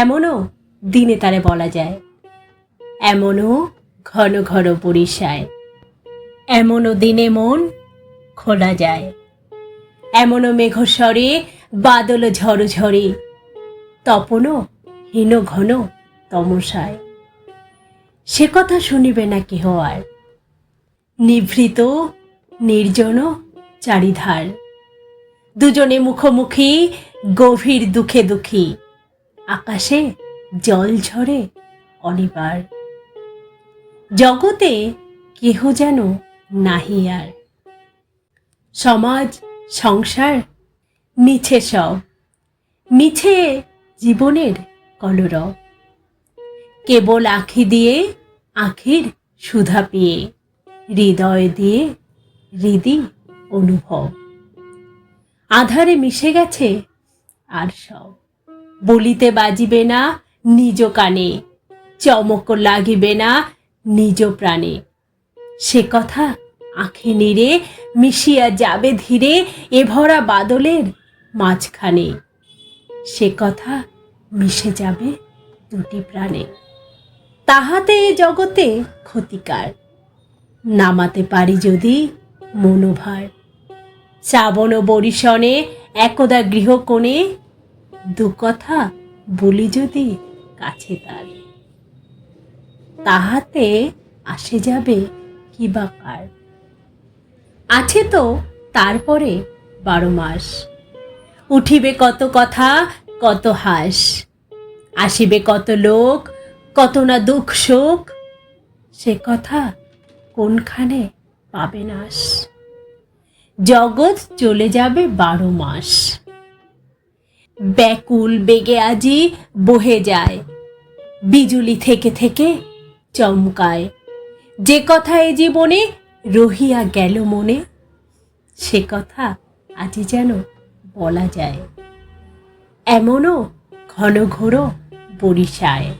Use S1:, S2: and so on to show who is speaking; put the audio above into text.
S1: এমনও দিনে তারে বলা যায়। এমনও ঘন ঘন পরিসায় এমনও দিনে মন খোলা যায়। এমনও মেঘস্বরে বাদল ঝড় ঝরে তপনও হীন ঘন তমসায়। সে কথা শুনিবে না কেহ আর। নিভৃত নির্জন চারিধার। দুজনে মুখোমুখি গভীর দুঃখে দুঃখী। আকাশে জল ঝরে অনিবার। জগতে কেহ যেন নাহি আর। সমাজ, সংসার, মিছে সব। মিছে জীবনের কলরব। কেবল আখি দিয়ে আখির সুধা পেয়ে, হৃদয় দিয়ে হৃদি অনুভব। আধারে মিশে গেছে আর সব। বলিতে বাজিবে না নিজ কানে, চমক লাগিবে না নিজ প্রাণে। সে কথা আঁখে নিরে মিশিয়া যাবে ধীরে এ ভরা বাদলের মাঝখানে। সে কথা মিশে যাবে দুটি প্রাণে। তাহাতে এ জগতে ক্ষতিকার, নামাতে পারি যদি মনোভার। শ্রাবণ বরিশনে একদা গৃহকোণে দু কথা বলি যদি কাছে তার। তাহাতে আসে যাবে কি বা কার। আছে তো তারপরে বারো মাস। উঠিবে কত কথা, কত হাস। আসিবে কত লোক, কত না দুঃখ শোক। সে কথা কোনখানে পাবে নাশ? জগৎ চলে যাবে বারো মাস। ব্যাকুল বেগে আজি বহে যায়। বিজুলি থেকে থেকে চমকায়। যে কথা এ জীবনে রহিয়া গেল মনে, সে কথা আজি যেন বলা যায়। এমনও ঘন ঘোর বরিশায়।